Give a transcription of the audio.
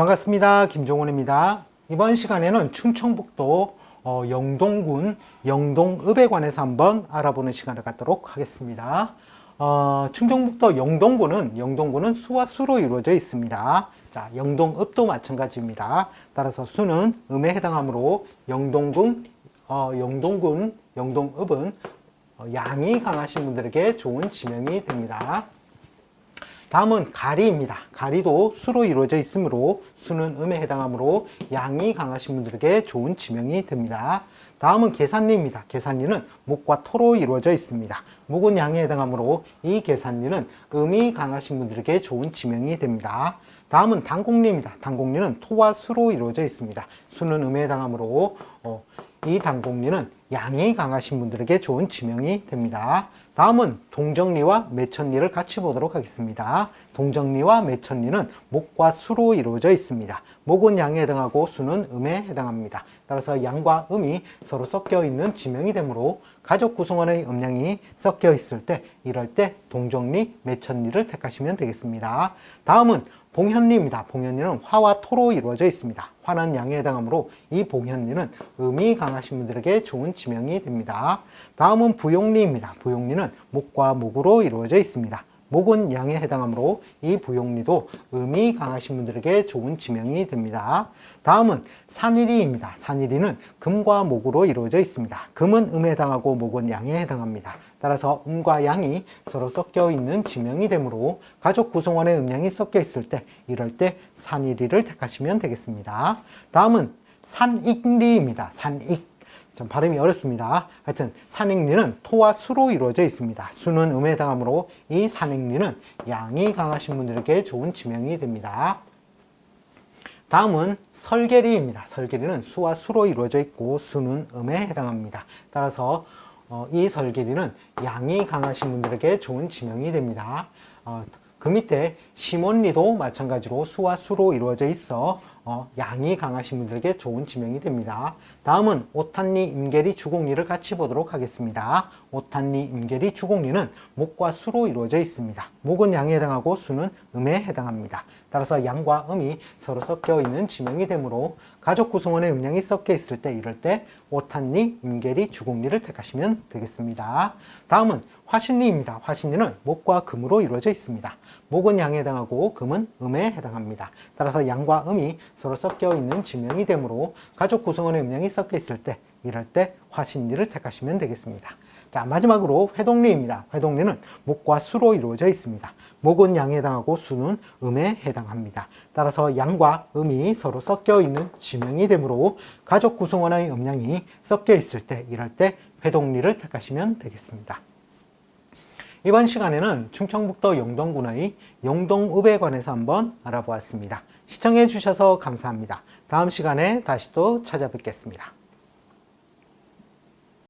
반갑습니다. 김종훈입니다. 이번 시간에는 충청북도 어, 영동군 영동읍에 관해서 한번 알아보는 시간을 갖도록 하겠습니다. 어, 충청북도 영동군은 영동군은 수와 수로 이루어져 있습니다. 자, 영동읍도 마찬가지입니다. 따라서 수는 음에 해당하므로 영동군 어, 영동군 영동읍은 어, 양이 강하신 분들에게 좋은 지명이 됩니다. 다음은 가리입니다. 가리도 수로 이루어져 있으므로 수는 음에 해당하므로 양이 강하신 분들에게 좋은 지명이 됩니다. 다음은 계산리입니다. 계산리는 목과 토로 이루어져 있습니다. 목은 양에 해당하므로 이 계산리는 음이 강하신 분들에게 좋은 지명이 됩니다. 다음은 단공리입니다. 단공리는 토와 수로 이루어져 있습니다. 수는 음에 해당하므로 어, 이 단공리는 양이 강하신 분들에게 좋은 지명이 됩니다. 다음은 동정리와 매천리를 같이 보도록 하겠습니다. 동정리와 매천리는 목과 수로 이루어져 있습니다. 목은 양에 해당하고 수는 음에 해당합니다. 따라서 양과 음이 서로 섞여 있는 지명이 되므로 가족 구성원의 음량이 섞여 있을 때 이럴 때 동정리, 매천리를 택하시면 되겠습니다. 다음은 봉현리입니다. 봉현리는 화와 토로 이루어져 있습니다. 화는 양에 해당하므로 이 봉현리는 음이 강하신 분들에게 좋은 지명이 됩니다. 다음은 부용리입니다. 부용리는 목과 목으로 이루어져 있습니다. 목은 양에 해당하므로 이 부용리도 음이 강하신 분들에게 좋은 지명이 됩니다. 다음은 산일이입니다. 산일이는 금과 목으로 이루어져 있습니다. 금은 음에 해당하고 목은 양에 해당합니다. 따라서 음과 양이 서로 섞여 있는 지명이 되므로 가족 구성원의 음양이 섞여 있을 때 이럴 때 산일이를 택하시면 되겠습니다. 다음은 산익리입니다. 산익. 좀 발음이 어렵습니다. 하여튼 산익리는 토와 수로 이루어져 있습니다. 수는 음에 해당하므로 이 산익리는 양이 강하신 분들에게 좋은 지명이 됩니다. 다음은 설계리입니다. 설계리는 수와 수로 이루어져 있고 수는 음에 해당합니다. 따라서 어, 이 설계리는 양이 강하신 분들에게 좋은 지명이 됩니다. 어, 그 밑에 심원리도 마찬가지로 수와 수로 이루어져 있어 어, 양이 강하신 분들에게 좋은 지명이 됩니다. 다음은 오탄리, 임계리, 주공리를 같이 보도록 하겠습니다. 오탄리, 임계리, 주공리는 목과 수로 이루어져 있습니다. 목은 양에 해당하고 수는 음에 해당합니다. 따라서 양과 음이 서로 섞여 있는 지명이 되므로 가족 구성원의 음량이 섞여 있을 때 이럴 때 오탄리, 임계리, 주공리를 택하시면 되겠습니다. 다음은 화신리입니다. 화신리는 목과 금으로 이루어져 있습니다. 목은 양에 해당하고 금은 음에 해당합니다. 따라서 양과 음이 서로 섞여 있는 지명이 되므로 가족 구성원의 음량이 섞여 있을 때 이럴 때 화신리를 택하시면 되겠습니다. 자, 마지막으로 회동리입니다. 회동리는 목과 수로 이루어져 있습니다. 목은 양에 해당하고 수는 음에 해당합니다. 따라서 양과 음이 서로 섞여 있는 지명이 되므로 가족 구성원의 음량이 섞여 있을 때 이럴 때 회동리를 택하시면 되겠습니다. 이번 시간에는 충청북도 영동군의 영동읍에 관해서 한번 알아보았습니다. 시청해 주셔서 감사합니다. 다음 시간에 다시 또 찾아뵙겠습니다.